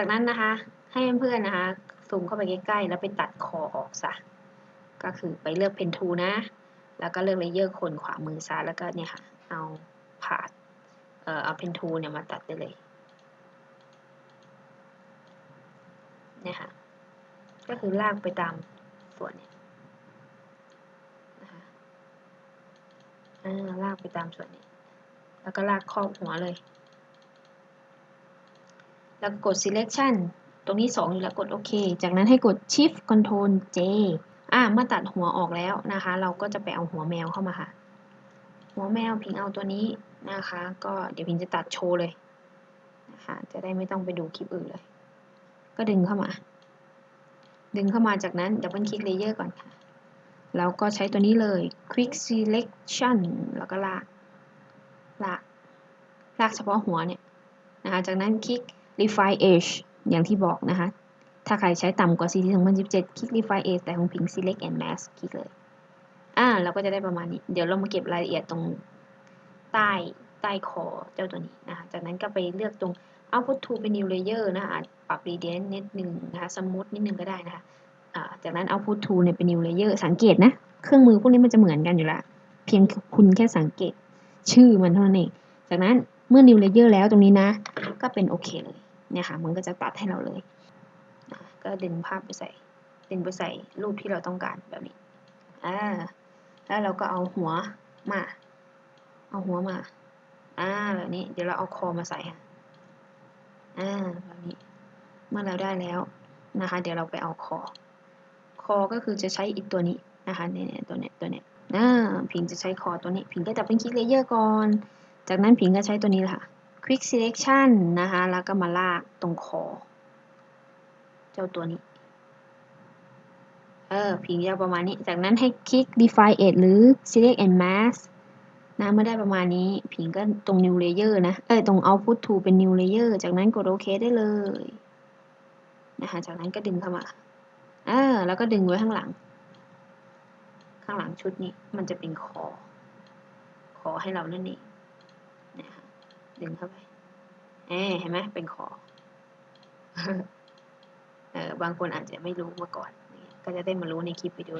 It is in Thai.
จากนั้นนะคะ ให้เพื่อนๆนะคะซูมเข้าไปใกล้ๆ แล้วไปตัดคอออกซะ ก็คือไปเลือกเพนทูนะ แล้วก็เลือกเลเยอร์คนขวามือซ้ายแล้วก็เนี่ยค่ะ เอาผาดเอ่อเอาเพนทูเนี่ยมาตัดได้เลยเนี่ยค่ะ ก็คือลากไปตามส่วนเนี่ยนะคะอ่าลากไปตามส่วนนี้ แล้วก็ลากครอบหัวเลย แล้วกด selection ตรงนี้ 2 อยู่แล้วกดโอเค จากนั้นให้กด shift control J อ่าเมื่อตัดหัวออกแล้วนะคะ เราก็จะไปเอาหัวแมวเข้ามาค่ะ หัวแมวพิงเอาตัวนี้นะคะ ก็เดี๋ยวพิงจะตัดโชว์เลยนะคะจะได้ไม่ต้องไปดูคลิปอื่นเลย ก็ดึงเข้ามา ดึงเข้ามาจากนั้นดับเบิลคลิกเลเยอร์ก่อนค่ะแล้วก็ใช้ตัวนี้เลย quick selection แล้วก็ลาก ลาก ลากเฉพาะหัวเนี่ยนะคะจากนั้นคลิก refine edge อย่างที่บอกนะคะ ถ้าใครใช้ต่ำกว่า CT 2017 คลิก refine edge แต่ของพิง select and mask คลิกเลย อ่า เราก็จะได้ประมาณนี้ เดี๋ยวเรามาเก็บรายละเอียดตรงใต้ใต้คอเจ้าตัวนี้นะคะ จากนั้นก็ไปเลือกตรง output to เป็น new layer นะคะ ปรับ radiance นิดนึงนะคะ smooth นิดนึงก็ได้นะคะจากนั้น output to เนี่ยเป็น new layer สังเกตนะ เครื่องมือพวกนี้มันจะเหมือนกันอยู่ล้วเพียงคุณแค่สังเกตชื่อมันเท่านั้นเอง จากนั้นเมื่อ new layer แล้วตรงนี้นะ ก็เป็นโอเคเลย เนี่ยค่ะมันก็จะตัดให้เราเลย ก็ดึงภาพไปใส่ ดึงไปใส่รูปที่เราต้องการแบบนี้อ่าแล้วเราก็เอาหัวมา เอาหัวมาอ่าแบบนี้ เดี๋ยวเราเอาคอมาใส่ค่ะอ่าแบบนี้ เมื่อเราได้แล้วนะคะ เดี๋ยวเราไปเอาคอ คอก็คือจะใช้อีกตัวนี้นะคะเนี่ยตัวเนี้ยตัวเนี้ยอ่าพิงจะใช้คอตัวนี้พิงก็จะเป็นคลิกเลเยอร์ก่อน จากนั้นพิงก็ใช้ตัวนี้แหละค่ะ quick selection นะคะ แล้วก็มาลากตรงคอ เจ้าตัวนี้ เออพิงจะประมาณนี้ จากนั้นให้คลิก define edge หรือ select and mask นะเมื่อได้ประมาณนี้พิงก็ตรง new layer นะ เอ้ย ตรง output to เป็น new layer จากนั้นกดโอเคได้เลย นะคะ จากนั้นก็ดึงเข้ามาเออแล้วก็ดึงไว้ข้างหลัง ข้างหลังชุดนี้มันจะเป็นคอ คอให้เรานั่นเองนะคะ ดึงเข้าไปเอ๊เห็นไหมเป็นคอเออบางคนอาจจะไม่รู้มาก่อน ก็จะได้มารู้ในคลิปวิดีโอ